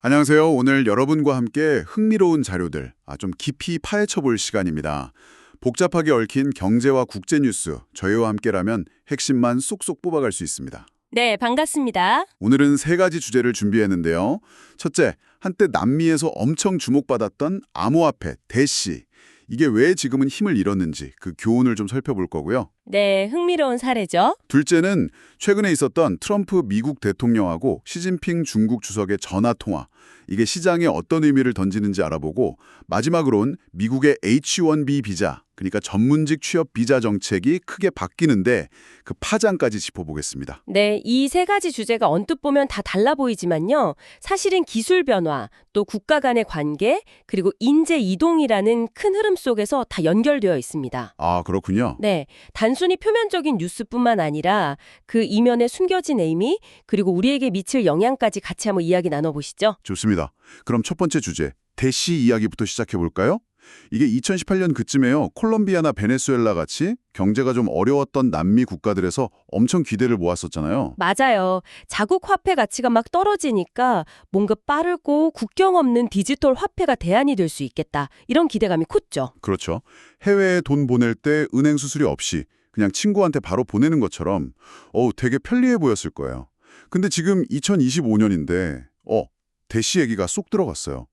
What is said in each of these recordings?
안녕하세요. 오늘 여러분과 함께 흥미로운 자료들, 아, 좀 깊이 파헤쳐 볼 시간입니다. 복잡하게 얽힌 경제와 국제 뉴스, 저희와 함께라면 핵심만 쏙쏙 뽑아갈 수 있습니다. 네, 반갑습니다. 오늘은 세 가지 주제를 준비했는데요. 첫째, 한때 남미에서 엄청 주목받았던 암호화폐, 대시. 이게 왜 지금은 힘을 잃었는지 그 교훈을 좀 살펴볼 거고요. 네, 흥미로운 사례죠. 둘째는 최근에 있었던 트럼프 미국 대통령하고 시진핑 중국 주석의 전화 통화. 이게 시장에 어떤 의미를 던지는지 알아보고 마지막으론 미국의 H-1B 비자, 그러니까 전문직 취업 비자 정책이 크게 바뀌는데 그 파장까지 짚어보겠습니다. 네, 이 세 가지 주제가 언뜻 보면 다 달라 보이지만요. 사실은 기술 변화, 또 국가 간의 관계, 그리고 인재 이동이라는 큰 흐름 속에서 다 연결되어 있습니다. 아, 그렇군요. 네, 단 순히 표면적인 뉴스뿐만 아니라 그 이면에 숨겨진 의미, 그리고 우리에게 미칠 영향까지 같이 한번 이야기 나눠보시죠. 좋습니다. 그럼 첫 번째 주제, 대시 이야기부터 시작해 볼까요? 이게 2018년 그쯤에요. 콜롬비아나 베네수엘라 같이 경제가 좀 어려웠던 남미 국가들에서 엄청 기대를 모았었잖아요. 맞아요. 자국 화폐 가치가 막 떨어지니까 뭔가 빠르고 국경 없는 디지털 화폐가 대안이 될 수 있겠다. 이런 기대감이 컸죠. 그렇죠. 해외에 돈 보낼 때 은행 수수료 없이 그냥 친구한테 바로 보내는 것처럼 어우 되게 편리해 보였을 거예요. 근데 지금 2025년인데 어 대시 얘기가 쏙 들어갔어요.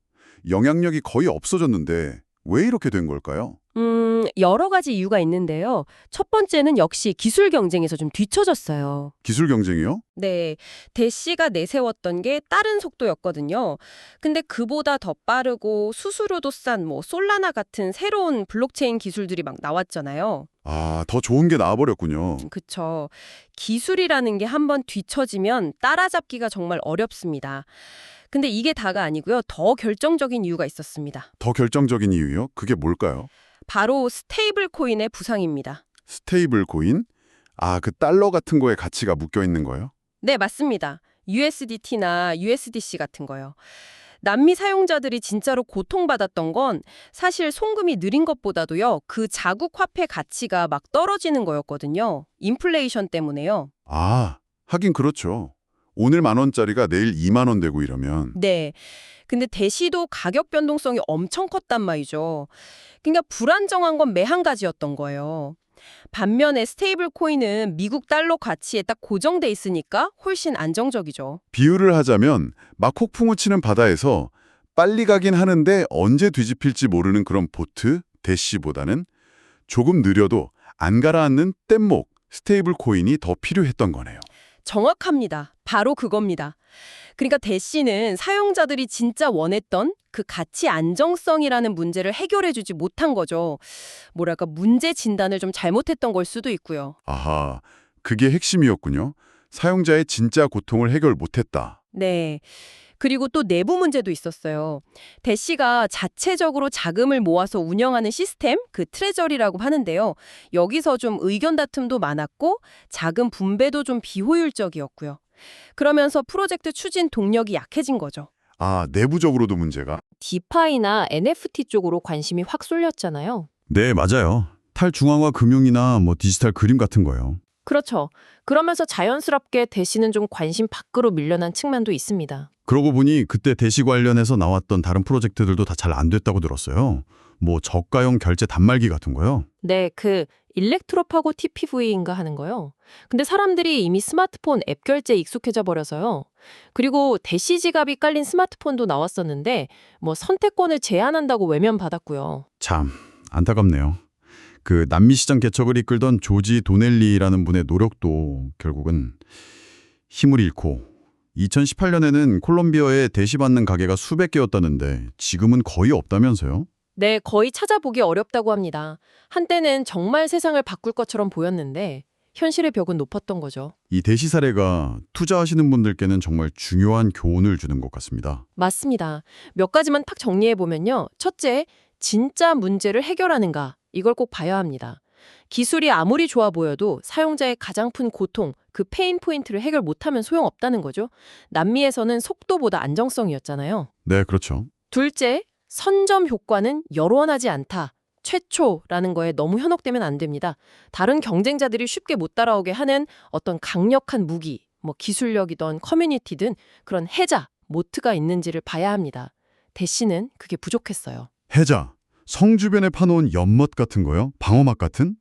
영향력이 거의 없어졌는데 왜 이렇게 된 걸까요? 음, 여러 가지 이유가 있는데요. 첫 번째는 역시 기술 경쟁에서 좀 뒤처졌어요. 기술 경쟁이요? 네, 대시가 내세웠던 게 빠른 속도였거든요. 근데 그보다 더 빠르고 수수료도 싼 뭐 솔라나 같은 새로운 블록체인 기술들이 막 나왔잖아요. 아, 더 좋은 게 나와버렸군요. 그쵸. 기술이라는 게 한번 뒤처지면 따라잡기가 정말 어렵습니다. 근데 이게 다가 아니고요. 더 결정적인 이유가 있었습니다. 더 결정적인 이유요? 그게 뭘까요? 바로 스테이블 코인의 부상입니다. 스테이블 코인? 아, 그 달러 같은 거에 가치가 묶여 있는 거예요? 네, 맞습니다. USDT나 USDC 같은 거요. 남미 사용자들이 진짜로 고통받았던 건 사실 송금이 느린 것보다도요. 그 자국 화폐 가치가 막 떨어지는 거였거든요. 인플레이션 때문에요. 아, 하긴 그렇죠. 오늘 만 원짜리가 내일 2만 원 되고 이러면 네. 근데 대시도 가격 변동성이 엄청 컸단 말이죠. 그러니까 불안정한 건 매 한 가지였던 거예요. 반면에 스테이블 코인은 미국 달러 가치에 딱 고정돼 있으니까 훨씬 안정적이죠. 비유를 하자면 막 폭풍우 치는 바다에서 빨리 가긴 하는데 언제 뒤집힐지 모르는 그런 보트, 대시보다는 조금 느려도 안 가라앉는 뗏목, 스테이블 코인이 더 필요했던 거네요. 정확합니다. 바로 그겁니다. 그러니까 대시는 사용자들이 진짜 원했던 그 가치 안정성이라는 문제를 해결해 주지 못한 거죠. 뭐랄까 문제 진단을 좀 잘못했던 걸 수도 있고요. 아하, 그게 핵심이었군요. 사용자의 진짜 고통을 해결 못했다. 네. 그리고 또 내부 문제도 있었어요. 대시가 자체적으로 자금을 모아서 운영하는 시스템, 그 트레저리라고 하는데요. 여기서 좀 의견 다툼도 많았고 자금 분배도 좀 비효율적이었고요. 그러면서 프로젝트 추진 동력이 약해진 거죠. 아, 내부적으로도 문제가? 디파이나 NFT 쪽으로 관심이 확 쏠렸잖아요. 네, 맞아요. 탈중앙화 금융이나 뭐 디지털 그림 같은 거요. 그렇죠. 그러면서 자연스럽게 대시는 좀 관심 밖으로 밀려난 측면도 있습니다. 그러고 보니 그때 대시 관련해서 나왔던 다른 프로젝트들도 다 잘 안 됐다고 들었어요. 뭐 저가형 결제 단말기 같은 거요. 네, 그 일렉트로파고 TPV인가 하는 거요. 근데 사람들이 이미 스마트폰 앱 결제에 익숙해져 버려서요. 그리고 대시 지갑이 깔린 스마트폰도 나왔었는데 뭐 선택권을 제한한다고 외면받았고요. 참 안타깝네요. 그 남미 시장 개척을 이끌던 조지 도넬리라는 분의 노력도 결국은 힘을 잃고 2018년에는 콜롬비아에 대시받는 가게가 수백 개였다는데 지금은 거의 없다면서요? 네, 거의 찾아보기 어렵다고 합니다. 한때는 정말 세상을 바꿀 것처럼 보였는데 현실의 벽은 높았던 거죠. 이 대시 사례가 투자하시는 분들께는 정말 중요한 교훈을 주는 것 같습니다. 맞습니다. 몇 가지만 탁 정리해 보면요. 첫째, 진짜 문제를 해결하는가 이걸 꼭 봐야 합니다. 기술이 아무리 좋아 보여도 사용자의 가장 큰 고통, 그 페인 포인트를 해결 못하면 소용없다는 거죠. 남미에서는 속도보다 안정성이었잖아요. 네, 그렇죠. 둘째, 선점 효과는 여론하지 않다. 최초라는 거에 너무 현혹되면 안 됩니다. 다른 경쟁자들이 쉽게 못 따라오게 하는 어떤 강력한 무기, 뭐 기술력이든 커뮤니티든 그런 해자, 모트가 있는지를 봐야 합니다. 대시는 그게 부족했어요. 해자, 성 주변에 파놓은 연못 같은 거요? 방어막 같은?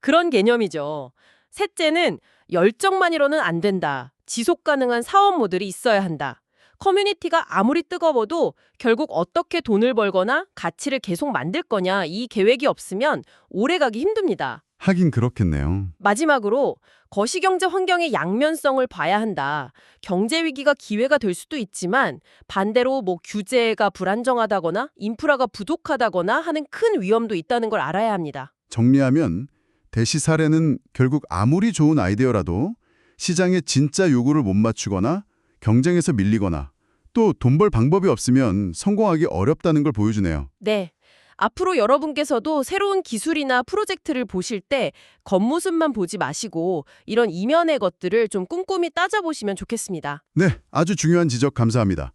그런 개념이죠. 셋째는 열정만으로는 안 된다. 지속 가능한 사업 모델이 있어야 한다. 커뮤니티가 아무리 뜨거워도 결국 어떻게 돈을 벌거나 가치를 계속 만들 거냐 이 계획이 없으면 오래가기 힘듭니다. 하긴 그렇겠네요. 마지막으로 거시경제 환경의 양면성을 봐야 한다. 경제 위기가 기회가 될 수도 있지만 반대로 뭐 규제가 불안정하다거나 인프라가 부족하다거나 하는 큰 위험도 있다는 걸 알아야 합니다. 정리하면 대시 사례는 결국 아무리 좋은 아이디어라도 시장의 진짜 요구를 못 맞추거나 경쟁에서 밀리거나 또 돈 벌 방법이 없으면 성공하기 어렵다는 걸 보여주네요. 네. 앞으로 여러분께서도 새로운 기술이나 프로젝트를 보실 때 겉모습만 보지 마시고 이런 이면의 것들을 좀 꼼꼼히 따져보시면 좋겠습니다. 네, 아주 중요한 지적 감사합니다.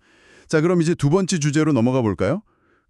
자, 그럼 이제 두 번째 주제로 넘어가 볼까요?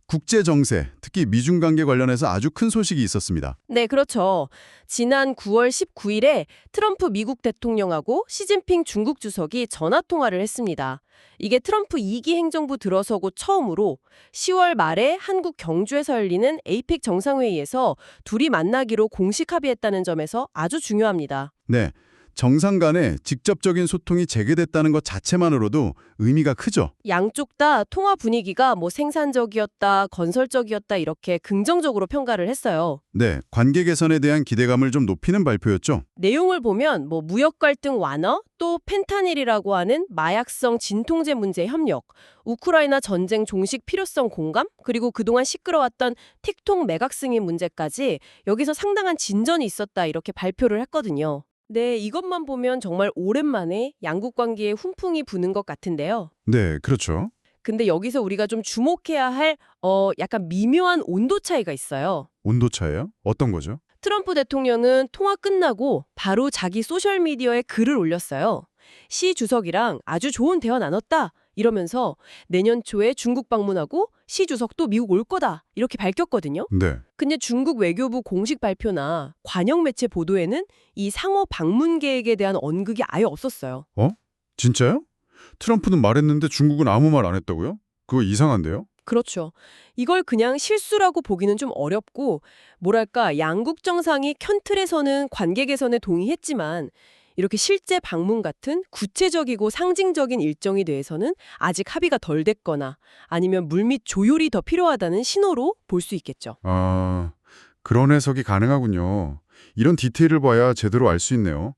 국제 정세, 특히 미중 관계 관련해서 아주 큰 소식이 있었습니다. 네, 그렇죠. 지난 9월 19일에 트럼프 미국 대통령하고 시진핑 중국 주석이 전화 통화를 했습니다. 이게 트럼프 2기 행정부 들어서고 처음으로 10월 말에 한국 경주에서 열리는 에이펙 정상회의에서 둘이 만나기로 공식 합의했다는 점에서 아주 중요합니다. 네, 정상 간에 직접적인 소통이 재개됐다는 것 자체만으로도 의미가 크죠. 양쪽 다 통화 분위기가 뭐 생산적이었다, 건설적이었다 이렇게 긍정적으로 평가를 했어요. 네, 관계 개선에 대한 기대감을 좀 높이는 발표였죠. 내용을 보면 뭐 무역 갈등 완화, 또 펜타닐이라고 하는 마약성 진통제 문제 협력, 우크라이나 전쟁 종식 필요성 공감, 그리고 그동안 시끄러웠던 틱톡 매각 승인 문제까지 여기서 상당한 진전이 있었다 이렇게 발표를 했거든요. 네, 이것만 보면 정말 오랜만에 양국 관계에 훈풍이 부는 것 같은데요. 네, 그렇죠. 근데 여기서 우리가 좀 주목해야 할 어, 약간 미묘한 온도 차이가 있어요. 온도 차예요? 어떤 거죠? 트럼프 대통령은 통화 끝나고 바로 자기 소셜미디어에 글을 올렸어요. 시 주석이랑 아주 좋은 대화 나눴다. 이러면서 내년 초에 중국 방문하고 시 주석도 미국 올 거다. 이렇게 밝혔거든요. 네. 근데 중국 외교부 공식 발표나 관영 매체 보도에는 이 상호 방문 계획에 대한 언급이 아예 없었어요. 진짜요? 트럼프는 말했는데 중국은 아무 말 안 했다고요? 그거 이상한데요? 그렇죠. 이걸 그냥 실수라고 보기는 좀 어렵고 뭐랄까 양국 정상이 큰 틀에서는 관계 개선에 동의했지만 이렇게 실제 방문 같은 구체적이고 상징적인 일정에 대해서는 아직 합의가 덜 됐거나 아니면 물밑 조율이 더 필요하다는 신호로 볼 수 있겠죠. 아, 그런 해석이 가능하군요. 이런 디테일을 봐야 제대로 알 수 있네요.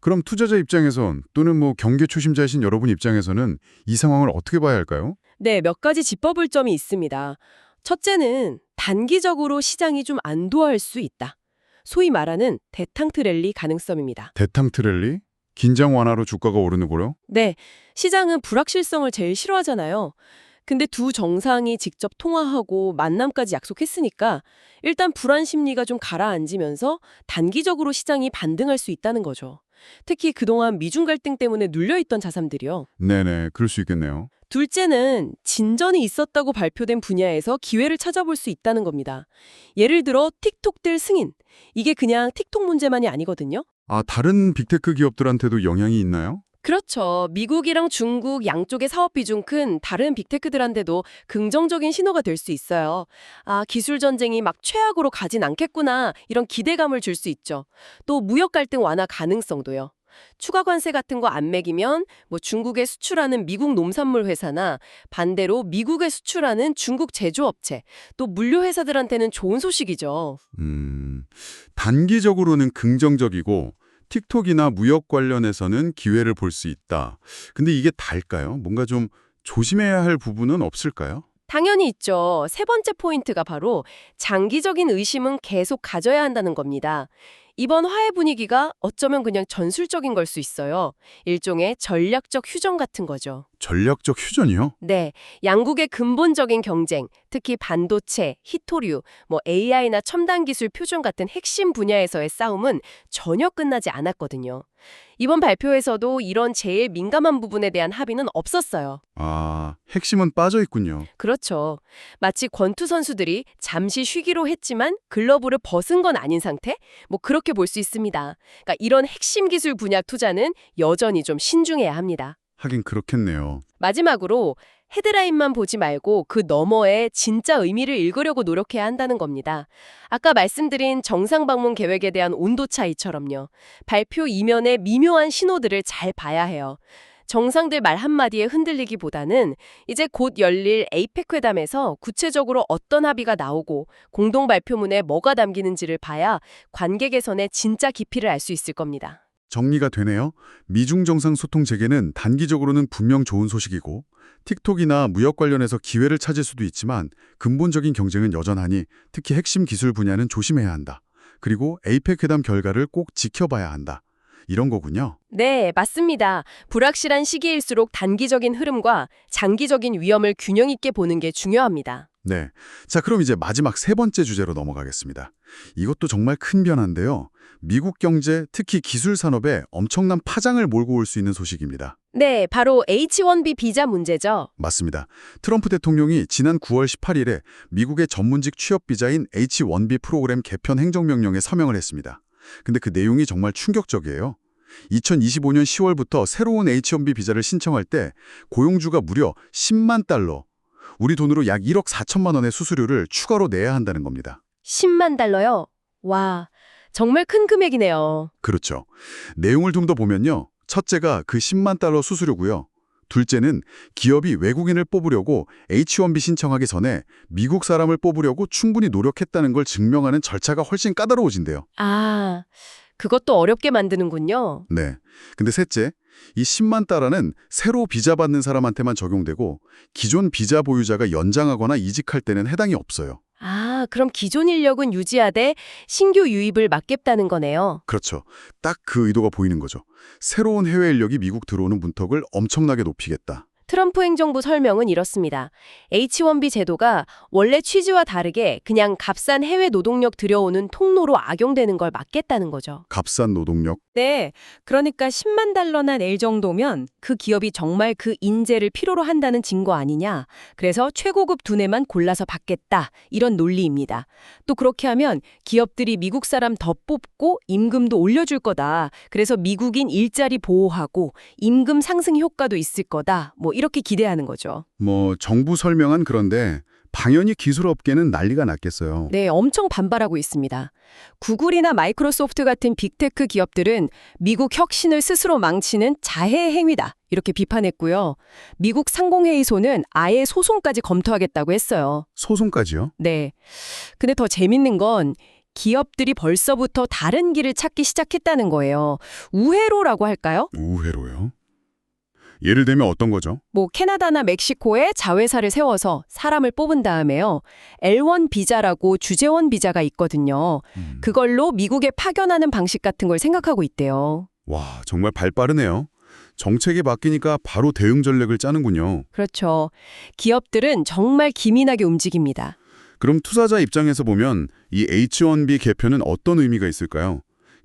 그럼 투자자 입장에선 또는 뭐 경계 초심자이신 여러분 입장에서는 이 상황을 어떻게 봐야 할까요? 네, 몇 가지 짚어볼 점이 있습니다. 첫째는 단기적으로 시장이 좀 안도할 수 있다. 소위 말하는 대탕트 랠리 가능성입니다. 대탕트 랠리? 긴장 완화로 주가가 오르는 거요? 네, 시장은 불확실성을 제일 싫어하잖아요. 근데 두 정상이 직접 통화하고 만남까지 약속했으니까 일단 불안 심리가 좀 가라앉으면서 단기적으로 시장이 반등할 수 있다는 거죠. 특히 그동안 미중 갈등 때문에 눌려있던 자산들이요. 네네, 그럴 수 있겠네요. 둘째는 진전이 있었다고 발표된 분야에서 기회를 찾아볼 수 있다는 겁니다. 예를 들어 틱톡들 승인. 이게 그냥 틱톡 문제만이 아니거든요. 아, 다른 빅테크 기업들한테도 영향이 있나요? 그렇죠. 미국이랑 중국 양쪽의 사업 비중 큰 다른 빅테크들한테도 긍정적인 신호가 될 수 있어요. 아, 기술 전쟁이 막 최악으로 가진 않겠구나. 이런 기대감을 줄 수 있죠. 또 무역 갈등 완화 가능성도요. 추가 관세 같은 거 안 매기면 뭐 중국에 수출하는 미국 농산물 회사나 반대로 미국에 수출하는 중국 제조업체, 또 물류 회사들한테는 좋은 소식이죠. 음, 단기적으로는 긍정적이고 틱톡이나 무역 관련해서는 기회를 볼 수 있다. 근데 이게 달까요? 뭔가 좀 조심해야 할 부분은 없을까요? 당연히 있죠. 세 번째 포인트가 바로 장기적인 의심은 계속 가져야 한다는 겁니다. 이번 화해 분위기가 어쩌면 그냥 전술적인 걸 수 있어요. 일종의 전략적 휴전 같은 거죠. 전략적 휴전이요? 네, 양국의 근본적인 경쟁, 특히 반도체, 히토류, 뭐 AI나 첨단 기술 표준 같은 핵심 분야에서의 싸움은 전혀 끝나지 않았거든요. 이번 발표에서도 이런 제일 민감한 부분에 대한 합의는 없었어요. 아, 핵심은 빠져 있군요. 그렇죠. 마치 권투 선수들이 잠시 쉬기로 했지만 글러브를 벗은 건 아닌 상태? 뭐 그렇게 볼 수 있습니다. 그러니까 이런 핵심 기술 분야 투자는 여전히 좀 신중해야 합니다. 하긴 그렇겠네요. 마지막으로 헤드라인만 보지 말고 그 너머에 진짜 의미를 읽으려고 노력해야 한다는 겁니다. 아까 말씀드린 정상 방문 계획에 대한 온도 차이처럼요. 발표 이면의 미묘한 신호들을 잘 봐야 해요. 정상들 말 한마디에 흔들리기보다는 이제 곧 열릴 에이펙 회담에서 구체적으로 어떤 합의가 나오고 공동 발표문에 뭐가 담기는지를 봐야 관계 개선의 진짜 깊이를 알 수 있을 겁니다. 정리가 되네요. 미중 정상 소통 재개는 단기적으로는 분명 좋은 소식이고 틱톡이나 무역 관련해서 기회를 찾을 수도 있지만 근본적인 경쟁은 여전하니 특히 핵심 기술 분야는 조심해야 한다. 그리고 에이펙 회담 결과를 꼭 지켜봐야 한다. 이런 거군요. 네, 맞습니다. 불확실한 시기일수록 단기적인 흐름과 장기적인 위험을 균형 있게 보는 게 중요합니다. 네. 자, 그럼 이제 마지막 세 번째 주제로 넘어가겠습니다. 이것도 정말 큰 변화인데요. 미국 경제, 특히 기술 산업에 엄청난 파장을 몰고 올 수 있는 소식입니다. 네, 바로 H-1B 비자 문제죠. 맞습니다. 트럼프 대통령이 지난 9월 18일에 미국의 전문직 취업 비자인 H-1B 프로그램 개편 행정명령에 서명을 했습니다. 근데 그 내용이 정말 충격적이에요. 2025년 10월부터 새로운 H-1B 비자를 신청할 때 고용주가 무려 10만 달러, 우리 돈으로 약 1억 4천만 원의 수수료를 추가로 내야 한다는 겁니다. 10만 달러요. 와, 정말 큰 금액이네요. 그렇죠. 내용을 좀 더 보면요. 첫째가 그 10만 달러 수수료고요. 둘째는 기업이 외국인을 뽑으려고 H-1B 신청하기 전에 미국 사람을 뽑으려고 충분히 노력했다는 걸 증명하는 절차가 훨씬 까다로워진대요. 아, 그것도 어렵게 만드는군요. 네. 근데 셋째, 이 10만 달러는 새로 비자 받는 사람한테만 적용되고 기존 비자 보유자가 연장하거나 이직할 때는 해당이 없어요. 아, 그럼 기존 인력은 유지하되 신규 유입을 막겠다는 거네요. 그렇죠. 딱 그 의도가 보이는 거죠. 새로운 해외 인력이 미국 들어오는 문턱을 엄청나게 높이겠다. 트럼프 행정부 설명은 이렇습니다. H-1B 제도가 원래 취지와 다르게 그냥 값싼 해외 노동력 들여오는 통로로 악용되는 걸 막겠다는 거죠. 값싼 노동력, 네, 그러니까 10만 달러나 낼 정도면 그 기업이 정말 그 인재를 필요로 한다는 증거 아니냐. 그래서 최고급 두뇌만 골라서 받겠다. 이런 논리입니다. 또 그렇게 하면 기업들이 미국 사람 더 뽑고 임금도 올려줄 거다. 그래서 미국인 일자리 보호하고 임금 상승 효과도 있을 거다. 뭐 이렇게 기대하는 거죠. 뭐 정부 설명은 그런데 당연히 기술업계는 난리가 났겠어요. 네, 엄청 반발하고 있습니다. 구글이나 마이크로소프트 같은 빅테크 기업들은 미국 혁신을 스스로 망치는 자해 행위다. 이렇게 비판했고요. 미국 상공회의소는 아예 소송까지 검토하겠다고 했어요. 소송까지요? 네. 근데 더 재밌는 건 기업들이 벌써부터 다른 길을 찾기 시작했다는 거예요. 우회로라고 할까요? 우회로요? 예를 들면 어떤 거죠? 뭐 캐나다나 멕시코에 자회사를 세워서 사람을 뽑은 다음에요. L1 비자라고 주재원 비자가 있거든요. 음. 그걸로 미국에 파견하는 방식 같은 걸 생각하고 있대요. 와, 정말 발 빠르네요. 정책이 바뀌니까 바로 대응 전략을 짜는군요. 그렇죠. 기업들은 정말 기민하게 움직입니다. 그럼 투자자 입장에서 보면 이 H1B 개편은 어떤 의미가 있을까요?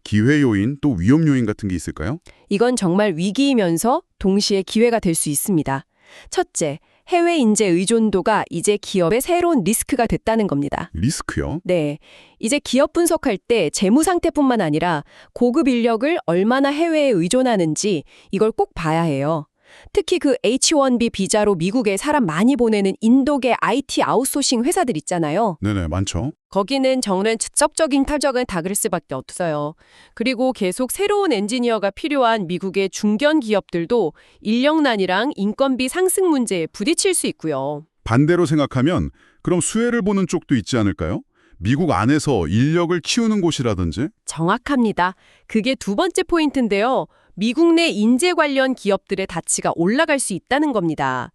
기회 요인 또 위험 요인 같은 게 있을까요? 이건 정말 위기이면서 동시에 기회가 될 수 있습니다. 첫째, 해외 인재 의존도가 이제 기업의 새로운 리스크가 됐다는 겁니다. 리스크요? 네. 이제 기업 분석할 때 재무 상태뿐만 아니라 고급 인력을 얼마나 해외에 의존하는지 이걸 꼭 봐야 해요. 특히 그 H-1B 비자로 미국에 사람 많이 보내는 인도계 IT 아웃소싱 회사들 있잖아요. 네네, 많죠. 거기는 정말 직접적인 타격을 당할 수밖에 없어요. 그리고 계속 새로운 엔지니어가 필요한 미국의 중견 기업들도 인력난이랑 인건비 상승 문제에 부딪힐 수 있고요. 반대로 생각하면 그럼 수혜를 보는 쪽도 있지 않을까요? 미국 안에서 인력을 키우는 곳이라든지? 정확합니다. 그게 두 번째 포인트인데요. 미국 내 인재 관련 기업들의 가치가 올라갈 수 있다는 겁니다.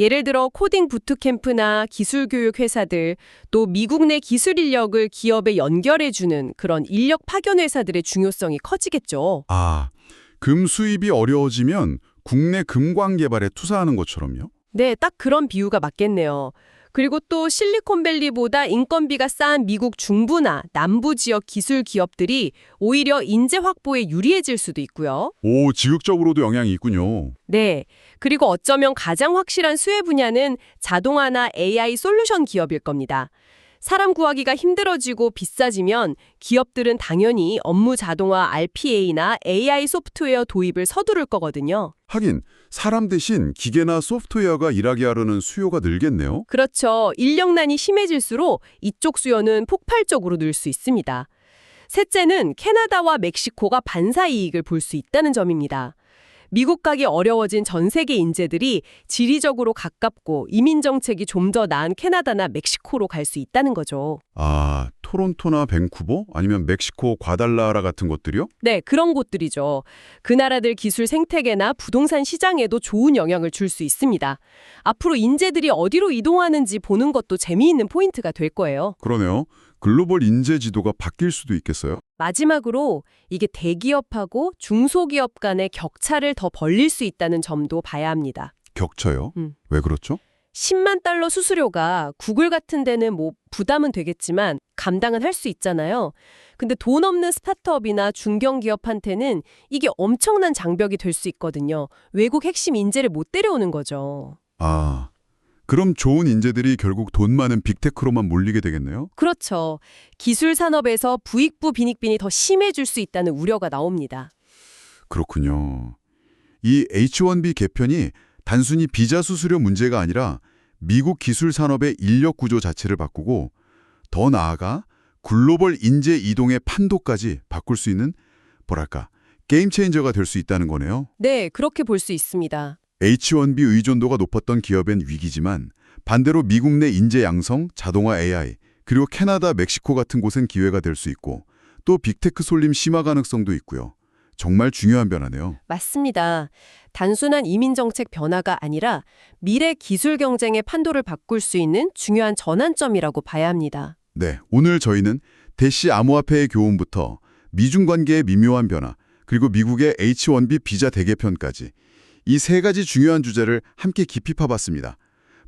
예를 들어 코딩 부트캠프나 기술 교육 회사들, 또 미국 내 기술 인력을 기업에 연결해주는 그런 인력 파견 회사들의 중요성이 커지겠죠. 아, 금 수입이 어려워지면 국내 금광 개발에 투자하는 것처럼요? 네, 딱 그런 비유가 맞겠네요. 그리고 또 실리콘밸리보다 인건비가 싼 미국 중부나 남부 지역 기술 기업들이 오히려 인재 확보에 유리해질 수도 있고요. 오, 지극적으로도 영향이 있군요. 네. 그리고 어쩌면 가장 확실한 수혜 분야는 자동화나 AI 솔루션 기업일 겁니다. 사람 구하기가 힘들어지고 비싸지면 기업들은 당연히 업무 자동화 RPA나 AI 소프트웨어 도입을 서두를 거거든요. 하긴 사람 대신 기계나 소프트웨어가 일하게 하려는 수요가 늘겠네요. 그렇죠. 인력난이 심해질수록 이쪽 수요는 폭발적으로 늘 수 있습니다. 셋째는 캐나다와 멕시코가 반사 이익을 볼 수 있다는 점입니다. 미국 가기 어려워진 전 세계 인재들이 지리적으로 가깝고 이민 정책이 좀 더 나은 캐나다나 멕시코로 갈 수 있다는 거죠. 아, 토론토나 밴쿠버 아니면 멕시코 과달라라 같은 곳들이요? 네, 그런 곳들이죠. 그 나라들 기술 생태계나 부동산 시장에도 좋은 영향을 줄 수 있습니다. 앞으로 인재들이 어디로 이동하는지 보는 것도 재미있는 포인트가 될 거예요. 그러네요. 글로벌 인재 지도가 바뀔 수도 있겠어요. 마지막으로 이게 대기업하고 중소기업 간의 격차를 더 벌릴 수 있다는 점도 봐야 합니다. 격차요? 음. 왜 그렇죠? 10만 달러 수수료가 구글 같은 데는 뭐 부담은 되겠지만 감당은 할 수 있잖아요. 근데 돈 없는 스타트업이나 중견기업한테는 이게 엄청난 장벽이 될 수 있거든요. 외국 핵심 인재를 못 데려오는 거죠. 아, 그럼 좋은 인재들이 결국 돈 많은 빅테크로만 몰리게 되겠네요? 그렇죠. 기술 산업에서 부익부 빈익빈이 더 심해질 수 있다는 우려가 나옵니다. 그렇군요. 이 H1B 개편이 단순히 비자 수수료 문제가 아니라 미국 기술 산업의 인력 구조 자체를 바꾸고 더 나아가 글로벌 인재 이동의 판도까지 바꿀 수 있는 뭐랄까 게임 체인저가 될 수 있다는 거네요. 네, 그렇게 볼 수 있습니다. H1B 의존도가 높았던 기업엔 위기지만 반대로 미국 내 인재 양성, 자동화 AI, 그리고 캐나다, 멕시코 같은 곳엔 기회가 될 수 있고 또 빅테크 솔림 심화 가능성도 있고요. 정말 중요한 변화네요. 맞습니다. 단순한 이민 정책 변화가 아니라 미래 기술 경쟁의 판도를 바꿀 수 있는 중요한 전환점이라고 봐야 합니다. 네, 오늘 저희는 대시 암호화폐의 교훈부터 미중 관계의 미묘한 변화, 그리고 미국의 H1B 비자 대개편까지 이 세 가지 중요한 주제를 함께 깊이 파봤습니다.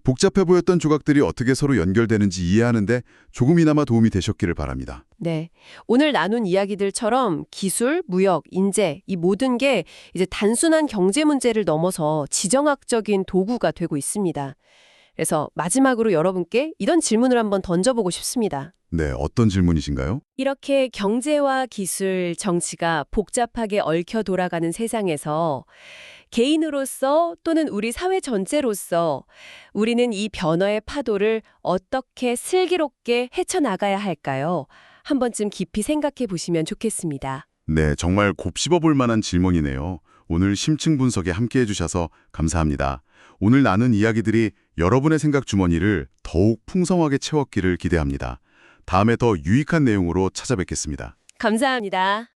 복잡해 보였던 조각들이 어떻게 서로 연결되는지 이해하는데 조금이나마 도움이 되셨기를 바랍니다. 네. 오늘 나눈 이야기들처럼 기술, 무역, 인재, 이 모든 게 이제 단순한 경제 문제를 넘어서 지정학적인 도구가 되고 있습니다. 그래서 마지막으로 여러분께 이런 질문을 한번 던져보고 싶습니다. 네, 어떤 질문이신가요? 이렇게 경제와 기술, 정치가 복잡하게 얽혀 돌아가는 세상에서 개인으로서 또는 우리 사회 전체로서 우리는 이 변화의 파도를 어떻게 슬기롭게 헤쳐나가야 할까요? 한 번쯤 깊이 생각해 보시면 좋겠습니다. 네, 정말 곱씹어 볼 만한 질문이네요. 오늘 심층 분석에 함께 해 주셔서 감사합니다. 오늘 나눈 이야기들이 여러분의 생각 주머니를 더욱 풍성하게 채웠기를 기대합니다. 다음에 더 유익한 내용으로 찾아뵙겠습니다. 감사합니다.